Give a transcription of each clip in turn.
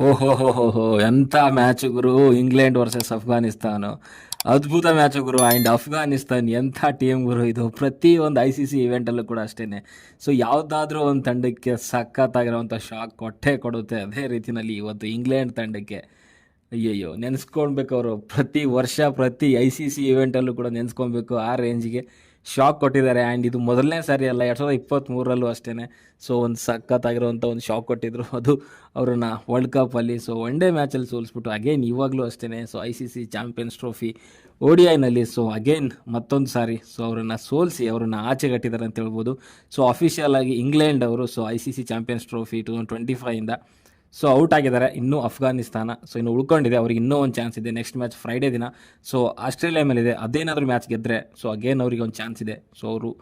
ಓಹೋ ಹೋ ಹೋ ಹೋ ಎಂಥ ಮ್ಯಾಚ್ ಗುರು. England versus Afghanistan. ಅದ್ಭುತ ಮ್ಯಾಚ್ ಗುರು. ಆ್ಯಂಡ್ ಅಫ್ಘಾನಿಸ್ತಾನ್ ಎಂಥ ಟೀಮ್ ಗುರು ಇದು. ಪ್ರತಿ ಒಂದು ಐ ಸಿ ಸಿ ಇವೆಂಟಲ್ಲೂ ಕೂಡ ಅಷ್ಟೇ ಸೊ ಯಾವುದಾದ್ರೂ ಒಂದು ತಂಡಕ್ಕೆ ಸಖತ್ತಾಗಿರೋವಂಥ ಶಾಕ್ ಕೊಟ್ಟೆ ಕೊಡುತ್ತೆ. ಅದೇ ರೀತಿಯಲ್ಲಿ ಇವತ್ತು ಇಂಗ್ಲೆಂಡ್ ತಂಡಕ್ಕೆ. ಅಯ್ಯಯ್ಯೋ, ನೆನೆಸ್ಕೊಳ್ಬೇಕು ಅವರು. ಪ್ರತಿ ವರ್ಷ ಪ್ರತಿ ಐ ಸಿ ಸಿ ಇವೆಂಟಲ್ಲೂ ಕೂಡ ನೆನೆಸ್ಕೊಬೇಕು ಆ ರೇಂಜಿಗೆ ಶಾಕ್ ಕೊಟ್ಟಿದ್ದಾರೆ. ಆ್ಯಂಡ್ ಇದು ಮೊದಲನೇ ಸಾರಿ ಅಲ್ಲ, ಎರಡು ಸಾವಿರದ ಇಪ್ಪತ್ತ್ಮೂರರಲ್ಲೂ ಅಷ್ಟೇ ಸೊ ಒಂದು ಸಖತ್ತಾಗಿರೋವಂಥ ಒಂದು ಶಾಕ್ ಕೊಟ್ಟಿದ್ರು. ಅದು ಅವ್ರನ್ನ ವರ್ಲ್ಡ್ ಕಪ್ಪಲ್ಲಿ ಸೊ ಒನ್ ಡೇ ಮ್ಯಾಚಲ್ಲಿ ಸೋಲಿಸ್ಬಿಟ್ಟು ಅಗೇನ್ ಇವಾಗಲೂ ಅಷ್ಟೇ so I C C champions trophy O D ಐನಲ್ಲಿ so again ಮತ್ತೊಂದು ಸಾರಿ ಸೊ ಅವರನ್ನು ಸೋಲಿಸಿ, ಅವರನ್ನು ಆಚೆ ಕಟ್ಟಿದ್ದಾರೆ ಅಂತ ಹೇಳ್ಬೋದು. ಸೊ ಅಫಿಷಿಯಲ್ ಆಗಿ ಇಂಗ್ಲೆಂಡ್ ಅವರು so I C C champions trophy two thousand twenty ಫೈವಿಂದ so out ಆಗಿದ್ದಾರೆ. ಇನ್ನೂ ಅಫ್ಘಾನಿಸ್ತಾನ. ಸೊ ಇನ್ನು ಉಳ್ಕೊಂಡಿದೆ. ಅವ್ರಿಗೆ ಇನ್ನೂ ಒಂದು ಚಾನ್ಸ್ ಇದೆ. ನೆಕ್ಸ್ಟ್ ಮ್ಯಾಚ್ ಫ್ರೈಡೇ ದಿನ. ಸೊ ಆಸ್ಟ್ರೇಲಿಯಾ ಮೇಲಿದೆ. ಅದೇನಾದರೂ ಮ್ಯಾಚ್ ಗೆದ್ದರೆ ಸೊ ಅಗೇನ್ ಅವರಿಗೆ ಒಂದು ಚಾನ್ಸ್ ಇದೆ. ಸೊ ಅವರು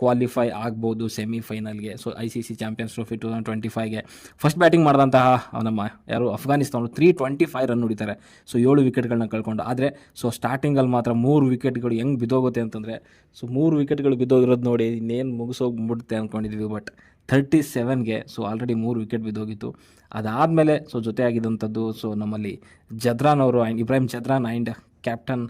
ಕ್ವಾಲಿಫೈ ಆಗ್ಬೋದು ಸೆಮಿಫೈನಲ್ಗೆ so I C C champions trophy two thousand twenty ಫೈವ್ಗೆ first batting ಮಾಡಿದಂತಹ ನಮ್ಮ ಯಾರು Afghanistan three twenty five run ಹೊಡಿತಾರೆ. ಸೊ ಏಳು ವಿಕೆಟ್ಗಳನ್ನ ಕಳ್ಕೊಂಡು. ಆದರೆ ಸೊ ಸ್ಟಾರ್ಟಿಂಗಲ್ಲಿ ಮಾತ್ರ ಮೂರು ವಿಕೆಟ್ಗಳು ಹೆಂಗೆ ಬಿದ್ದೋಗುತ್ತೆ ಅಂತಂದರೆ ಸೊ ಮೂರು ವಿಕೆಟ್ಗಳು ಬಿದ್ದೋಗಿರೋದು ನೋಡಿ ಇನ್ನೇನು ಮುಗಿಸೋಗ್ಬಿಡುತ್ತೆ ಅಂದ್ಕೊಂಡಿದ್ವಿ ಬಟ್ ಥರ್ಟಿ ಸೆವೆನ್ಗೆ ಸೊ ಆಲ್ರೆಡಿ ಮೂರು ವಿಕೆಟ್ ಬಿದ್ದೋಗಿತ್ತು. ಅದಾದಮೇಲೆ ಸೊ ಜೊತೆಯಾಗಿದ್ದಂಥದ್ದು ಸೊ ನಮ್ಮಲ್ಲಿ ಜದ್ರಾನ್ ಅವರು and Ibrahim Zadran and captain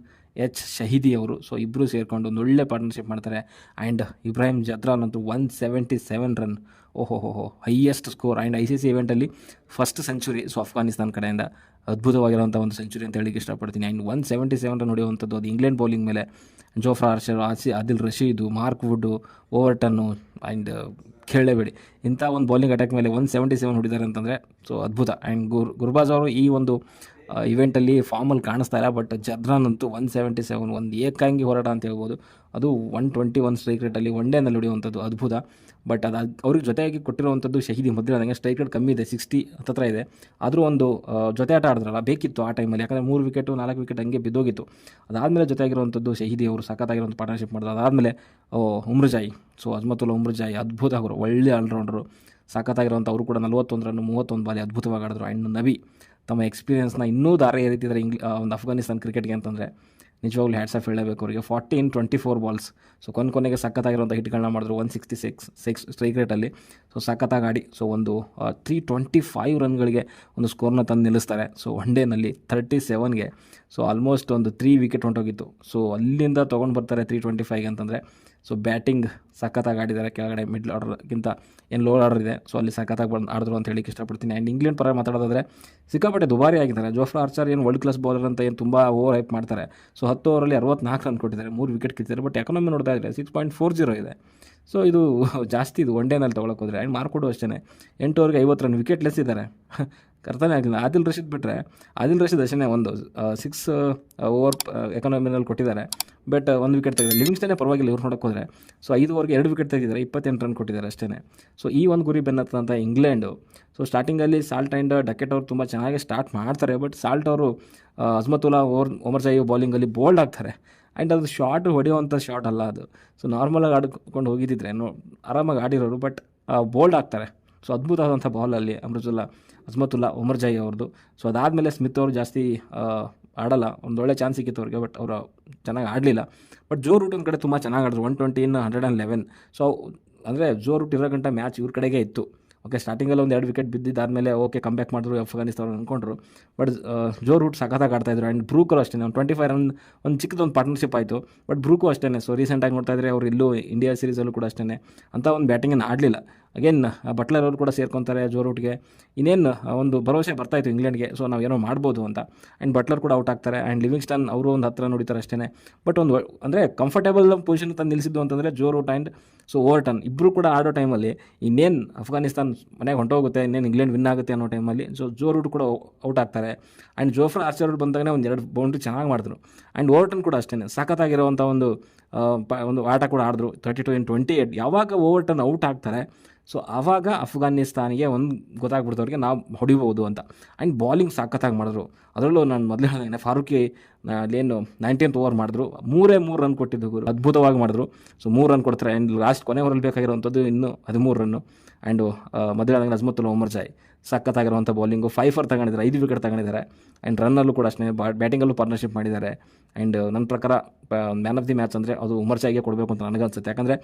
H Shahidi ಅವರು ಸೊ ಇಬ್ಬರು ಸೇರಿಕೊಂಡು ಒಂದು ಒಳ್ಳೆ ಪಾರ್ಟ್ನರ್ಶಿಪ್ ಮಾಡ್ತಾರೆ. ಆ್ಯಂಡ್ ಇಬ್ರಾಹಿಂ ಜದ್ರಾನ್ ಅಂತೂ ಒನ್ ಸೆವೆಂಟಿ ಸೆವೆನ್ ರನ್ ಓಹೋ ಹೋ highest score and I C C ಇವೆಂಟಲ್ಲಿ first century so Afghanistan ಕಡೆಯಿಂದ ಅದ್ಭುತವಾಗಿರುವಂಥ ಒಂದು ಸೆಂಚುರಿ ಅಂತ ಹೇಳಿಕ್ಕೆ ಇಷ್ಟಪಡ್ತೀನಿ. And one seventy seven run ಹೊಡೆಯುವಂಥದ್ದು, ಅದು ಇಂಗ್ಲೆಂಡ್ ಬೌಲಿಂಗ್ ಮೇಲೆ. Jofra Archer ಆಸಿ Adil Rashid Mark Wood Overton and ಕೇಳಲೇಬೇಡಿ. ಇಂಥ ಒಂದು ಬೌಲಿಂಗ್ ಅಟ್ಯಾಕ್ ಮೇಲೆ ಒನ್ ಸೆವೆಂಟಿ ಸೆವೆನ್ ಹೊಡಿದ್ದಾರೆ ಅಂತಂದರೆ ಸೊ ಅದ್ಭುತ. ಆ್ಯಂಡ್ ಗುರ್ ಗುರ್ಬಾಜ್ ಅವರು ಈ ಒಂದು ಇವೆಂಟಲ್ಲಿ ಫಾರ್ಮಲ್ಲಿ ಕಾಣಿಸ್ತಾ ಇಲ್ಲ ಬಟ್ ಜದ್ರಾನ್ ಅಂತೂ ಒನ್ ಸೆವೆಂಟಿ ಸೆವೆನ್ ಒಂದು ಏಕಾಂಗಿ ಹೋರಾಟ ಅಂತ ಹೇಳ್ಬೋದು. ಅದು ಒನ್ ಟ್ವೆಂಟಿ ಒನ್ ಸ್ಟ್ರೈಕ್ ರೇಟಲ್ಲಿ ಒನ್ ಡೇನಲ್ಲಿ ಹೊಡೆಯುವಂಥದ್ದು ಅದ್ಭುತ. ಬಟ್ ಅದು ಅವ್ರಿಗೆ ಜೊತೆಯಾಗಿ ಕೊಟ್ಟಿರುವಂಥದ್ದು ಶಹೀದಿ ಮೊದಲು ಅದಂಗೆ ಸ್ಟ್ರೈಕ್ ರೇಟ್ ಕಮ್ಮಿ ಇದೆ ಸಿಕ್ಸ್ಟಿ ಹತ್ರ ಇದೆ. ಆದರೂ ಒಂದು ಜೊತೆ ಆಟ ಆಡಿದ್ರಲ್ಲ, ಬೇಕಿತ್ತು ಆ ಟೈಮಲ್ಲಿ ಯಾಕಂದರೆ ಮೂರು ವಿಕೆಟು ನಾಲ್ಕು ವಿಕೆಟ್ ಹಂಗೆ ಬಿದ್ದೋಗಿತ್ತು. ಅದಾದಮೇಲೆ ಜೊತೆಯಾಗಿರುವಂಥದ್ದು ಶಹೀದಿ ಅವರು ಸಖತ್ತಾಗಿರುವಂಥ ಪಾರ್ಟ್ನರ್ಶಿಪ್ ಮಾಡಿದ್ರು. ಅದಾದಮೇಲೆ ಉಮ್ರಜಾಯಿ ಸೊ ಅಜ್ಮತುಲ್ ಉಮ್ರಜಾಯಿ ಅದ್ಭುತ ಅವರು ಒಳ್ಳೆ ಆಲ್ರೌಂಡರು ಸಖತ್ತಾಗಿರುವಂಥ ಅವರು ಕೂಡ ನಲವತ್ತೊಂದು ರನ್ ಮೂವತ್ತೊಂದು ಬಾಲಿ ಅದ್ಭುತವಾಗಿ ಆಡಿದ್ರು. ಆ್ಯಂಡ್ ನಬಿ. ತಮ್ಮ ಎಕ್ಸ್ಪೀರಿಯನ್ಸ್ನ ಇನ್ನೂ ದಾರಿ ಏರಿತಿದ್ದಾರೆ ಇಂಗ್ಲಿ ಒಂದು ಅಫ್ಘಾನಿಸ್ತಾನ್ ಕ್ರಿಕೆಟ್ಗೆ ಅಂತಂದರೆ ನಿಜವಾಗ್ಲೂ ಹ್ಯಾಟ್ಸ್ ಆಫ್ ಹೇಳಬೇಕು ಅವರಿಗೆ. Forty in twenty four balls so ಕೊನೆ ಕೊನೆಗೆ ಸಖತ್ತಾಗಿರುವಂಥ ಹಿಟ್ಗಳನ್ನ ಮಾಡಿದ್ರು one sixty six six strike ರೇಟಲ್ಲಿ ಸೊ ಸಖತ್ತಾಗಿ ಆಡಿ. ಸೊ ಒಂದು ತ್ರೀ ಟ್ವೆಂಟಿ ಫೈವ್ ರನ್ಗಳಿಗೆ ಒಂದು ಸ್ಕೋರ್ನ ತಂದು ನಿಲ್ಲಿಸ್ತಾರೆ. ಸೊ ಒನ್ ಡೇನಲ್ಲಿ ತರ್ಟಿ ಸೆವೆನ್ಗೆ ಸೊ ಆಲ್ಮೋಸ್ಟ್ ಒಂದು ತ್ರೀ ವಿಕೆಟ್ ಹೊಂಟೋಗಿತ್ತು. ಸೊ ಅಲ್ಲಿಂದ ತೊಗೊಂಡು ಬರ್ತಾರೆ ತ್ರೀ ಟ್ವೆಂಟಿ ಫೈವ್ಗೆ ಅಂತಂದರೆ. ಸೊ ಬ್ಯಾಟಿಂಗ್ ಸಖತ್ತಾಗಿ ಆಡಿದ್ದಾರೆ ಕೆಳಗಡೆ ಮಿಡ್ಲ್ ಆರ್ಡರ್ಗಿಂತ ಏನು ಲೋ ಆರ್ಡರ್ ಇದೆ. ಸೊ ಅಲ್ಲಿ ಸಖತ್ತಾಗಿ ಬಂದು ಆಡಿದ್ರು ಅಂತ ಹೇಳಿಕ್ಕೆ ಇಷ್ಟಪಡ್ತೀನಿ. ಆ್ಯಂಡ್ ಇಂಗ್ಲೆಂಡ್ ಪರ ಮಾತಾಡೋದಾದ್ರೆ, ಸಿಕ್ಕಾಪಟ್ಟೆ ದುಬಾರಿ ಆಗಿದ್ದಾರೆ. ಜೋಫ್ರಾ ಆರ್ಚರ್ ಏನು ವರ್ಲ್ಡ್ ಕ್ಲಾಸ್ ಬೌಲರ್ ಅಂತ ಏನು ತುಂಬ ಓವರ್ ಹೈಪ್ ಮಾಡ್ತಾರೆ. ಸೊ ಹತ್ತು ಓವರಲ್ಲಿ ಅರವತ್ನಾಲ್ಕು ರನ್ ಕೊಟ್ಟಿದ್ದಾರೆ. ಮೂರು ವಿಕೆಟ್ ಕಿತ್ತಿದ್ದಾರೆ. ಬಟ್ ಎಕನಾಮಿ ನೋಡ್ತಾ ಇದ್ದಾರೆ ಸಿಕ್ಸ್ ಪಾಯಿಂಟ್ ಫೋರ್ ಜೀರೋ ಇದೆ. ಸೊ ಇದು ಜಾಸ್ತಿ ಇದು ಒನ್ ಡೇನಲ್ಲಿ ತೊಗೊಳಕ್ಕೆ ಹೋದರೆ ಆ್ಯಂಡ್ ಮಾರ್ಕೊಡು ಅಷ್ಟೇ ಎಂಟು ಓವರ್ಗೆ ಐವತ್ತು ರನ್ ವಿಕೆಟ್ ಲೆಸ್ ಇದ್ದಾರೆ. ಅರ್ಥನೇ ಆಗಿಲ್ಲ ಆದಿಲ್ ರಶೀದ್ ಬಿಟ್ಟರೆ ಆದಿಲ್ ರಶೀದ್ ಅಷ್ಟೇ ಒಂದು ಸಿಕ್ಸ್ ಓವರ್ ಎಕನಾಮಿನಲ್ಲಿ ಕೊಟ್ಟಿದ್ದಾರೆ. ಬಟ್ ಒಂದು ವಿಕೆಟ್ ತೆಗೆದ್ರೆ ಲಿವಿಂಗ್ಸ್ಟನ್ನೇ ಪರವಾಗಿಲ್ಲ, ಇವ್ರು ನೋಡೋಕೆ ಹೋದರೆ. ಸೊ ಐದು ಓವರ್ಗೆ ಎರಡು ವಿಕೆಟ್ ತೆಗೆದಿದ್ದಾರೆ. ಇಪ್ಪತ್ತೆಂಟು ರನ್ ಕೊಟ್ಟಿದ್ದಾರೆ ಅಷ್ಟೇ ಸೊ ಈ ಒಂದು ಗುರಿ ಬೆನ್ನತ್ತಂಥ ಇಂಗ್ಲೆಂಡು. ಸೊ ಸ್ಟಾರ್ಟಿಂಗಲ್ಲಿ ಸಾಲ್ಟ್ ಆ್ಯಂಡ್ ಡಕೆಟ್ ಅವರು ತುಂಬ ಚೆನ್ನಾಗಿ ಸ್ಟಾರ್ಟ್ ಮಾಡ್ತಾರೆ. ಬಟ್ ಸಾಲ್ಟ್ ಅವರು ಅಜ್ಮತುಲ್ಲಾ ಓವರ್ ಒಮರ್ ಜಾಯಿ ಬೌಲಿಂಗಲ್ಲಿ ಬೋಲ್ಡ್ ಆಗ್ತಾರೆ. ಆ್ಯಂಡ್ ಅದು ಶಾರ್ಟ್ ಹೊಡೆಯುವಂಥ ಶಾರ್ಟ್ ಅಲ್ಲ ಅದು. ಸೊ ನಾರ್ಮಲಾಗಿ ಆಡ್ಕೊಂಡು ಹೋಗಿದ್ದಿದ್ರೆ, ನೋ, ಆರಾಮಾಗಿ ಆಡಿರೋರು ಬಟ್ ಬೋಲ್ಡ್ ಆಗ್ತಾರೆ. ಸೊ ಅದ್ಭುತವಾದಂಥ ಅಲ್ಲಿ ಅಮೃತುಲ್ಲಾ ಅಜ್ಮತುಲ್ಲಾ, ಉಮರ್ ಜಾಯಿ ಅವ್ರದ್ದು. ಸೊ ಅದಾದಮೇಲೆ ಸ್ಮಿತ್ ಅವರು ಜಾಸ್ತಿ ಆಡಲ್ಲ. ಒಂದು ಒಳ್ಳೆ ಚಾನ್ಸ್ ಸಿಕ್ಕಿತ್ತು ಅವ್ರಿಗೆ ಬಟ್ ಅವರು ಚೆನ್ನಾಗಿ ಆಡಲಿಲ್ಲ. ಬಟ್ ಜೋ ರೂಟ್ ಒಂದು ಕಡೆ ತುಂಬ ಚೆನ್ನಾಗಿ ಆಡಿದ್ರು. One twenty in hundred and eleven so ಅಂದರೆ ಜೋ ರೂಟ್ ಇರೋ ಮ್ಯಾಚ್ ಇವ್ರ ಕಡೆಗೆ ಇತ್ತು. ಓಕೆ ಸ್ಟಾರ್ಟಿಂಗಲ್ಲಿ ಒಂದು ಎರಡು ವಿಕೆಟ್ ಬಿದ್ದಿದ್ದಾದಮೇಲೆ ಓಕೆ ಕಮ್ ಬ್ಯಾಕ್ ಮಾಡಿದ್ರು ಅಫ್ಘಾನಿಸ್ತಾನ ಅಂದ್ಕೊಂಡ್ರು ಬಟ್ ಜೋ ರೂಟ್ ಸಖತ್ತಾಗಿ ಆಡ್ತಾಯಿದ್ರು ಆ್ಯಂಡ್ ಬ್ರೂಕರು ಅಷ್ಟೇ ಒಂದು ಟ್ವೆಂಟಿ ಫೈವ್ ರನ್ ಒಂದು ಚಿಕ್ಕದೊಂದು ಪಾರ್ಟ್ನರ್ಶಿಪ್ ಆಯಿತು ಬಟ್ ಬ್ರೂಕು ಅಷ್ಟೇ ಸೊ ರೀಸೆಂಟಾಗಿ ನೋಡ್ತಾ ಇದ್ದರೆ ಅವ್ರು ಇಲ್ಲೂ ಇಂಡಿಯಾ ಸೀರೀಸಲ್ಲೂ ಕೂಡ ಅಷ್ಟೇ ಅಂತ ಒಂದು ಬ್ಯಾಟಿಂಗನ್ನು ಆಡಲಿಲ್ಲ. ಅಗೇನ್ ಬಟ್ಲರ್ ಅವರು ಕೂಡ ಸೇರ್ಕೊತಾರೆ ಜೋರೂಟ್ಗೆ ಇನ್ನೇನು ಒಂದು ಭರವಸೆ ಬರ್ತಾಯಿತ್ತು ಇಂಗ್ಲೆಂಡ್ಗೆ ಸೊ ನಾವು ಏನೋ ಮಾಡ್ಬೋದು ಅಂತ. ಆ್ಯಂಡ್ ಬಟ್ಲರ್ ಕೂಡ ಔಟ್ ಆಗ್ತಾರೆ. ಆ್ಯಂಡ್ ಲಿವಿಂಗ್ಸ್ಟನ್ ಅವರು ಒಂದು ಹತ್ರ ನೋಡಿತಾರೆ ಅಷ್ಟೇ ಬಟ್ ಒಂದು, ಅಂದರೆ ಕಂಫರ್ಟೇಬಲ್ ಪೊಸಿಷನ್ ತಂದು ನಿಲ್ಲಿಸಿದ್ದು ಅಂತಂದರೆ ಜೋರೂಟ್ ಆ್ಯಂಡ್ ಸೊ ಓವರ್ಟನ್ ಇಬ್ಬರು ಕೂಡ ಆಡೋ ಟೈಮಲ್ಲಿ ಇನ್ನೇನು ಅಫ್ಘಾನಿಸ್ತಾನ್ ಮನೆಗೆ ಹೊಂಟೋಗುತ್ತೆ, ಇನ್ನೇನು ಇಂಗ್ಲೆಂಡ್ ವಿನ್ ಆಗುತ್ತೆ ಅನ್ನೋ ಟೈಮಲ್ಲಿ ಸೊ ಜೋ ರೂಟ್ ಕೂಡ ಔಟ್ ಆಗ್ತಾರೆ. ಆ್ಯಂಡ್ ಜೋಫ್ರಾ ಆರ್ಚರ್ ಅವ್ರು ಬಂದಾಗನೇ ಒಂದು ಎರಡು ಬೌಂಡ್ರಿ ಚೆನ್ನಾಗಿ ಮಾಡಿದ್ರು. ಆ್ಯಂಡ್ ಓವರ್ಟನ್ ಕೂಡ ಅಷ್ಟೇ ಸಖತ್ತಾಗಿರುವಂಥ ಒಂದು ಒಂದು ಆಟ ಕೂಡ ಆಡಿದ್ರು. Thirty two in twenty eight ಯಾವಾಗ ಓವರ್ಟನ್ ಔಟ್ ಆಗ್ತಾರೆ ಸೊ ಆವಾಗ ಅಫ್ಘಾನಿಸ್ತಾನಿಗೆ ಒಂದು ಗೊತ್ತಾಗ್ಬಿಡ್ತವ್ರಿಗೆ ನಾವು ಹೊಡಿಬೋದು ಅಂತ. ಆ್ಯಂಡ್ ಬಾಲಿಂಗ್ ಸಖತ್ತಾಗಿ ಮಾಡಿದ್ರು. ಅದರಲ್ಲೂ ನಾನು ಮೊದಲೇ ಹೇಳಿದಂಗೆ ಫಾರೂಕಿ ಏನು ನೈನ್ಟೀನ್ತ್ ಓವರ್ ಮಾಡಿದ್ರು. ಮೂರೇ ಮೂರು ರನ್ ಕೊಟ್ಟಿದ್ದು ಗುರು. ಅದ್ಭುತವಾಗಿ ಮಾಡಿದ್ರು. ಸೊ ಮೂರು ರನ್ ಕೊಡ್ತಾರೆ. ಆ್ಯಂಡ್ ಲಾಸ್ಟ್ ಕೊನೆ ಓವರಲ್ಲಿ ಬೇಕಾಗಿರುವಂಥದ್ದು ಇನ್ನೂ ಹದಿಮೂರು ರನ್ನು. ಆ್ಯಂಡ್ ಮೊದಲೇ ಅಜ್ಮತುಲ್ ಉಮರ್ ಜಾಯ್. ಸಖತ್ತಾಗಿರುವಂಥ ಬೌಲಿಂಗು ಫೈಫರ್ ಫರ್ ತಗೊಂಡಿದ್ದಾರೆ. ಐದು ವಿಕೆಟ್ ತಗೊಂಡಿದ್ದಾರೆ. ಆ್ಯಂಡ್ ರನ್ನಲ್ಲೂ ಕೂಡ ಅಷ್ಟೇ. ಬಾ ಬ್ಯಾಟಿಂಗಲ್ಲೂ ಪಾರ್ಟ್ನರ್ಶಿಪ್ ಮಾಡಿದ್ದಾರೆ. ಆ್ಯಂಡ್ ನನ್ನ ಪ್ರಕಾರ ಮ್ಯಾನ್ ಆಫ್ ದಿ ಮ್ಯಾಚ್ ಅಂದರೆ ಅದು ಉಮರ್ ಜಾಯ್ಗೆ ಕೊಡಬೇಕು ಅಂತ ನನಗನ್ಸುತ್ತೆ ಯಾಕಂದರೆ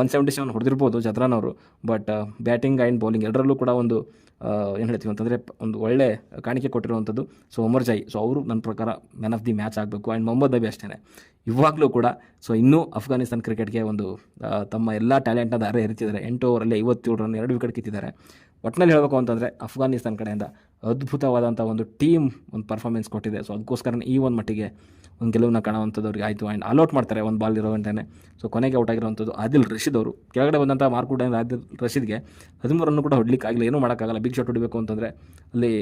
ಒನ್ ಸೆವೆಂಟಿ ಸೆವೆನ್ ಹೊಡೆದಿರ್ಬೋದು ಜದ್ರಾನ್ ಅವರು. ಬಟ್ ಬ್ಯಾಟಿಂಗ್ ಆ್ಯಂಡ್ ಬೌಲಿಂಗ್ ಎರಡರಲ್ಲೂ ಕೂಡ ಒಂದು ಏನು ಹೇಳ್ತೀವಿ ಅಂತಂದರೆ, ಒಂದು ಒಳ್ಳೆ ಕಾಣಿಕೆ ಕೊಟ್ಟಿರುವಂಥದ್ದು. ಸೊ ಉಮರ್ ಜಾಯ್. ಸೊ ಅವರು ನನ್ನ ಪ್ರಕಾರ ಮ್ಯಾನ್ ಆಫ್ ದಿ ಮ್ಯಾಚ್ ಆಗಬೇಕು ಆ್ಯಂಡ್ ಮೊಹಮ್ಮದ್ ನಬಿ ಅಷ್ಟೇ ಇವಾಗಲೂ ಕೂಡ ಸೊ ಇನ್ನೂ ಅಫ್ಘಾನಿಸ್ತಾನ್ ಕ್ರಿಕೆಟ್ಗೆ ಒಂದು ತಮ್ಮ ಎಲ್ಲ ಟ್ಯಾಲೆಂಟ್ನ ದಾರೆ ಎರಿತಿದ್ದಾರೆ. ಎಂಟು ಓವರಲ್ಲಿ ಐವತ್ತೇಳು ರನ್ ಎರಡು ವಿಕೆಟ್ ಕಿತ್ತಿದ್ದಾರೆ. ಒಟ್ಟಿನಲ್ಲಿ ಹೇಳಬೇಕು ಅಂತಂದರೆ ಅಫ್ಘಾನಿಸ್ತಾನ್ ಕಡೆಯಿಂದ ಅದ್ಭುತವಾದಂಥ ಒಂದು ಟೀಮ್ ಒಂದು ಪರ್ಫಾರ್ಮೆನ್ಸ್ ಕೊಟ್ಟಿದೆ. ಸೊ ಅದಕ್ಕೋಸ್ಕರ ಈ ಒಂದು ಮಟ್ಟಿಗೆ ಒಂದು ಗೆಲುವನ್ನ ಕಾಣುವಂಥದ್ದು ಆಯಿತು. ಆ್ಯಂಡ್ ಆಲ್ಔಟ್ ಮಾಡ್ತಾರೆ ಒಂದು ಬಾಲ್ ಇರೋ ಗಂಟೆ ಸೊ ಕೊನೆಗೆ ಔಟ್ ಆಗಿರುವಂಥದ್ದು ಆದಿಲ್ ರಶೀದ್ ಅವರು. ಕೆಳಗಡೆ ಬಂದಂಥ ಮಾರ್ಕುಡ್ ಆದಿಲ್ ರಶೀದ್ಗೆ ಹದಿಮೂರನ್ನು ರನ್ ಕೂಡ ಹೊಡ್ಲಿಕ್ಕೆ ಆಗಲಿಲ್ಲ ಏನೂ ಮಾಡೋಕ್ಕಾಗಲ್ಲ. ಬಿಗ್ ಶಾಟ್ ಹೊಡಿಬೇಕು ಅಂತಂದರೆ ಅಲ್ಲಿ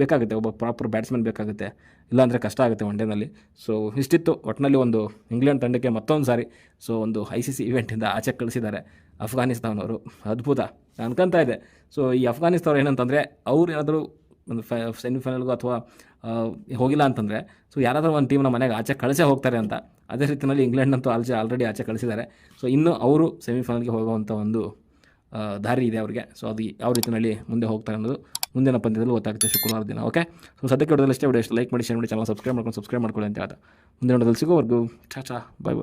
ಬೇಕಾಗುತ್ತೆ. ಒಬ್ಬ ಪ್ರಾಪರ್ ಬ್ಯಾಟ್ಸ್ಮನ್ ಬೇಕಾಗುತ್ತೆ. ಇಲ್ಲಾಂದರೆ ಕಷ್ಟ ಆಗುತ್ತೆ ಒನ್ ಡೇನಲ್ಲಿ ಸೊ ಇಷ್ಟಿತ್ತು. ಒಟ್ಟಿನಲ್ಲಿ ಒಂದು ಇಂಗ್ಲೆಂಡ್ ತಂಡಕ್ಕೆ ಮತ್ತೊಂದು ಸಾರಿ. ಸೊ ಒಂದು ಐ ಸಿ ಸಿ ಇವೆಂಟಿಂದ ಆಚೆ ಕಳಿಸಿದ್ದಾರೆ ಅಫ್ಘಾನಿಸ್ತಾನವರು. ಅದ್ಭುತ. ಅನ್ಕೊಂತ ಇದೆ ಸೊ ಈ ಅಫ್ಘಾನಿಸ್ತಾನ ಏನಂತಂದರೆ ಅವ್ರು ಏನಾದರೂ ಒಂದು ಫೈ ಸೆಮಿಫೈನಲ್ಗೂ ಅಥವಾ ಹೋಗಿಲ್ಲ ಅಂತಂದರೆ ಸೊ ಯಾರಾದರೂ ಒಂದು ಟೀಮ್ನ ಮನೆಗೆ ಆಚೆ ಕಳಿಸೇ ಹೋಗ್ತಾರೆ ಅಂತ. ಅದೇ ರೀತಿಯಲ್ಲಿ ಇಂಗ್ಲೆಂಡ್ನಂತೂ ಆಲ್ಜೆ ಆಲ್ರೆಡಿ ಆಚೆ ಕಳಿಸಿದ್ದಾರೆ. ಸೊ ಇನ್ನು ಅವರು ಸೆಮಿಫೈನಲ್ಗೆ ಹೋಗುವಂಥ ಒಂದು ದಾರಿ ಇದೆ ಅವರಿಗೆ. ಸೊ ಅದು ಯಾವ ರೀತಿಯಲ್ಲಿ ಮುಂದೆ ಹೋಗ್ತಾರೆ ಅನ್ನೋದು ಮುಂದಿನ ಪಂದ್ಯದಲ್ಲಿ ಗೊತ್ತಾಗುತ್ತೆ ಶುಕ್ರವಾರ ದಿನ ಓಕೆ ಸೊ ಸದ್ಯಕ್ಕೆ ವಿಡಿಯೋದಲ್ಲಿ ವಿಡಿಯೋ ಎಷ್ಟು ಲೈಕ್ ಮಾಡಿ ಶೇರ್ ಮಾಡಿ ಚಾನಲ್ ಸಬ್ಸ್ಕ್ರೈಬ್ ಮಾಡ್ಕೊಂಡು ಸಬ್ಸ್ಕ್ರೈಬ್ ಮಾಡ್ಕೊಳ್ಳಿ ಅಂತ ಹೇಳ್ತಾ ಮುಂದಿನ ವಿಡಿಯೋದಲ್ಲಿ ಸಿಗೋವರೆಗೂ ಚಾ ಚಾ ಬಾಯ್ ಬಾಯ್